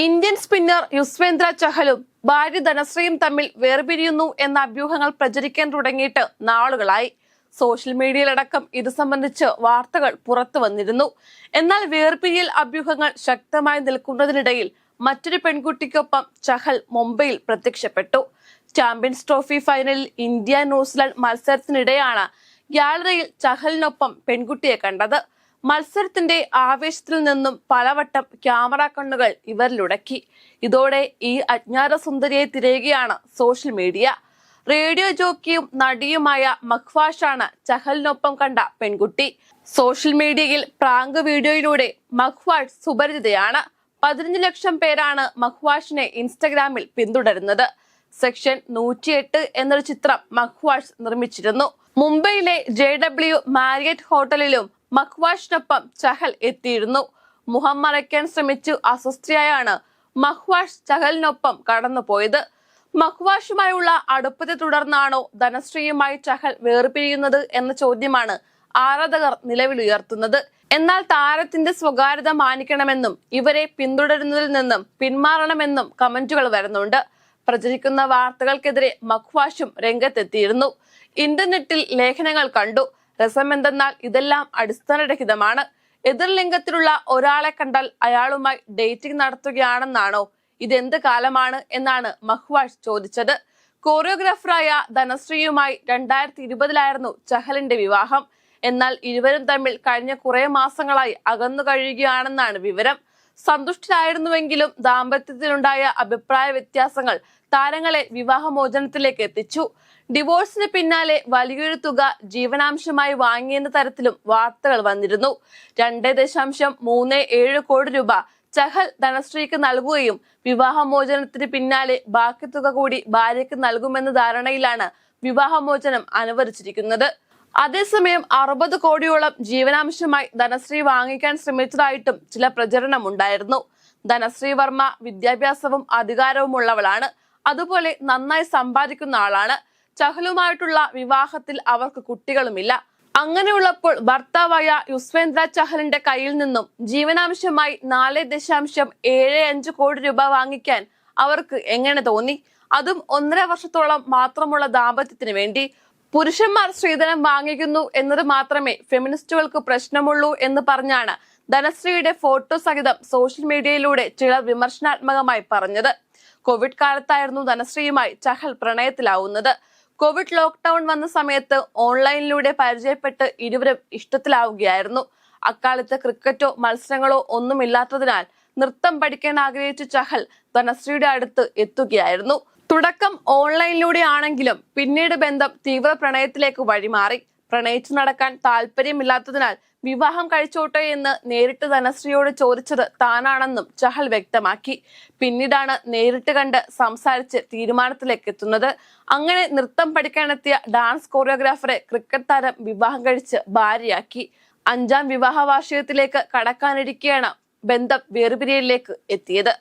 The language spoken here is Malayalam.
ഇന്ത്യൻ സ്പിന്നർ യുസ്വേന്ദ്ര ചഹലും ഭാര്യ ധനശ്രീയും തമ്മിൽ വേർപിരിയുന്നു എന്ന അഭ്യൂഹങ്ങൾ പ്രചരിക്കാൻ തുടങ്ങിയിട്ട് നാളുകളായി. സോഷ്യൽ മീഡിയയിലടക്കം ഇത് സംബന്ധിച്ച് വാർത്തകൾ പുറത്തു വന്നിരുന്നു. എന്നാൽ വേർപിരിയൽ അഭ്യൂഹങ്ങൾ ശക്തമായി നിൽക്കുന്നതിനിടയിൽ മറ്റൊരു പെൺകുട്ടിക്കൊപ്പം ചഹൽ മുംബൈയിൽ പ്രത്യക്ഷപ്പെട്ടു. ചാമ്പ്യൻസ് ട്രോഫി ഫൈനലിൽ ഇന്ത്യ ന്യൂസിലാൻഡ് മത്സരത്തിനിടെയാണ് ഗ്യാലറിയിൽ ചഹലിനൊപ്പം പെൺകുട്ടിയെ കണ്ടത്. മത്സരത്തിന്റെ ആവേശത്തിൽ നിന്നും പലവട്ടം ക്യാമറ കണ്ണുകൾ ഇവരിലുടക്കി ഇതോടെ ഈ അജ്ഞാത സുന്ദരിയെ തിരയുകയാണ് സോഷ്യൽ മീഡിയ. റേഡിയോ ജോക്കിയും നടിയുമായ മഖ്വാഷാണ് ചഹലിനൊപ്പം കണ്ട പെൺകുട്ടി. സോഷ്യൽ മീഡിയയിൽ പ്രാങ്ക് വീഡിയോയിലൂടെ മഖ്വാഷ് സുപരിചിതയാണ്. പതിനഞ്ച് ലക്ഷം പേരാണ് മഖ്വാഷിനെ ഇൻസ്റ്റഗ്രാമിൽ പിന്തുടരുന്നത്. സെക്ഷൻ നൂറ്റിയെട്ട് എന്നൊരു ചിത്രം മഖ്വാഷ് നിർമ്മിച്ചിരുന്നു. മുംബൈയിലെ ജെ ഡബ്ല്യു മാരിയറ്റ് ഹോട്ടലിലും മഖ്വാഷിനൊപ്പം ചഹൽ എത്തിയിരുന്നു. മുഖം മറയ്ക്കാൻ ശ്രമിച്ചു അസ്വസ്ഥയായാണ് മഖ്വാഷ് ചഹലിനൊപ്പം കടന്നുപോയത്. മഖ്വാഷുമായുള്ള അടുപ്പത്തെ തുടർന്നാണോ ധനശ്രീയുമായി ചഹൽ വേർപിരിയുന്നത് എന്ന ചോദ്യമാണ് ആരാധകർ നിലവിലുയർത്തുന്നത്. എന്നാൽ താരത്തിന്റെ സ്വകാര്യത മാനിക്കണമെന്നും ഇവരെ പിന്തുടരുന്നതിൽ നിന്നും പിന്മാറണമെന്നും കമന്റുകൾ വരുന്നുണ്ട്. പ്രചരിക്കുന്ന വാർത്തകൾക്കെതിരെ മഖ്വാഷും രംഗത്തെത്തിയിരുന്നു. ഇന്റർനെറ്റിൽ ലേഖനങ്ങൾ കണ്ടു. രസമെന്തെന്നാൽ ഇതെല്ലാം അടിസ്ഥാനരഹിതമാണ്. എതിർലിംഗത്തിലുള്ള ഒരാളെ കണ്ടാൽ അയാളുമായി ഡേറ്റിംഗ് നടത്തുകയാണെന്നാണോ? ഇതെന്ത് കാലമാണ് എന്നാണ് മഹ്വാഷ് ചോദിച്ചത്. കോറിയോഗ്രാഫറായ ധനശ്രീയുമായി രണ്ടായിരത്തി ഇരുപതിലായിരുന്നു ചഹലിന്റെ വിവാഹം. എന്നാൽ ഇരുവരും തമ്മിൽ കഴിഞ്ഞ കുറെ മാസങ്ങളായി അകന്നു കഴിയുകയാണെന്നാണ് വിവരം. സന്തുഷ്ടരായിരുന്നുവെങ്കിലും ദാമ്പത്യത്തിലുണ്ടായ അഭിപ്രായ വ്യത്യാസങ്ങൾ താരങ്ങളെ വിവാഹമോചനത്തിലേക്ക് എത്തിച്ചു. ഡിവോഴ്സിന് പിന്നാലെ വലിയൊരു തുക ജീവനാംശമായി വാങ്ങിയെന്ന തരത്തിലും വാർത്തകൾ വന്നിരുന്നു. രണ്ട് ദശാംശം മൂന്ന് ഏഴ് കോടി രൂപ ചഹൽ ധനശ്രീക്ക് നൽകുകയും വിവാഹമോചനത്തിന് പിന്നാലെ ബാക്കി തുക കൂടി ഭാര്യയ്ക്ക് നൽകുമെന്ന ധാരണയിലാണ് വിവാഹമോചനം അനുവദിച്ചിരിക്കുന്നത്. അതേസമയം അറുപത് കോടിയോളം ജീവനാംശമായി ധനശ്രീ വാങ്ങിക്കാൻ ശ്രമിച്ചതായിട്ടും ചില പ്രചരണമുണ്ടായിരുന്നു. ധനശ്രീ വർമ്മ വിദ്യാഭ്യാസവും അധികാരവുമുള്ളവളാണ്. അതുപോലെ നന്നായി സമ്പാദിക്കുന്ന ആളാണ്. ചഹലുമായിട്ടുള്ള വിവാഹത്തിൽ അവർക്ക് കുട്ടികളുമില്ല. അങ്ങനെയുള്ളപ്പോൾ ഭർത്താവായ യുസ്വേന്ദ്ര ചഹലിന്റെ കയ്യിൽ നിന്നും ജീവനാംശമായി നാല് ദശാംശം ഏഴ് അഞ്ച് കോടി രൂപ വാങ്ങിക്കാൻ അവർക്ക് എങ്ങനെ തോന്നി? അതും ഒന്നര വർഷത്തോളം മാത്രമുള്ള ദാമ്പത്യത്തിന് വേണ്ടി പുരുഷന്മാർ സ്ത്രീധനം വാങ്ങിക്കുന്നു എന്നത് മാത്രമേ ഫെമിനിസ്റ്റുകൾക്ക് പ്രശ്നമുള്ളൂ എന്ന് പറഞ്ഞാണ് ധനശ്രീയുടെ ഫോട്ടോ സഹിതം സോഷ്യൽ മീഡിയയിലൂടെ ചിലർ വിമർശനാത്മകമായി പറഞ്ഞത്. കോവിഡ് കാലത്തായിരുന്നു ധനശ്രീയുമായി ചഹൽ പ്രണയത്തിലാവുന്നത്. കോവിഡ് ലോക്ക്ഡൌൺ വന്ന സമയത്ത് ഓൺലൈനിലൂടെ പരിചയപ്പെട്ട് ഇരുവരും ഇഷ്ടത്തിലാവുകയായിരുന്നു. അക്കാലത്ത് ക്രിക്കറ്റോ മത്സരങ്ങളോ ഒന്നുമില്ലാത്തതിനാൽ നൃത്തം പഠിക്കാൻ ആഗ്രഹിച്ച ചഹൽ ധനശ്രീയുടെ അടുത്ത് എത്തുകയായിരുന്നു. തുടക്കം ഓൺലൈനിലൂടെയാണെങ്കിലും പിന്നീട് ബന്ധം തീവ്ര പ്രണയത്തിലേക്ക് വഴിമാറി. പ്രണയിച്ചു നടക്കാൻ താല്പര്യമില്ലാത്തതിനാൽ വിവാഹം കഴിച്ചോട്ടെ എന്ന് നേരിട്ട് ധനശ്രീയോട് ചോദിച്ചത് താനാണെന്നും ചഹൽ വ്യക്തമാക്കി. പിന്നീടാണ് നേരിട്ട് കണ്ട് സംസാരിച്ച് തീരുമാനത്തിലേക്ക് എത്തുന്നത്. അങ്ങനെ നൃത്തം പഠിക്കാനെത്തിയ ഡാൻസ് കോറിയോഗ്രാഫറെ ക്രിക്കറ്റ് താരം വിവാഹം കഴിച്ച് ഭാര്യയാക്കി. അഞ്ചാം വിവാഹ വാർഷികത്തിലേക്ക് കടക്കാനിരിക്കെയാണ് ബന്ധം വേർപിരിയലിലേക്ക് എത്തിയത്.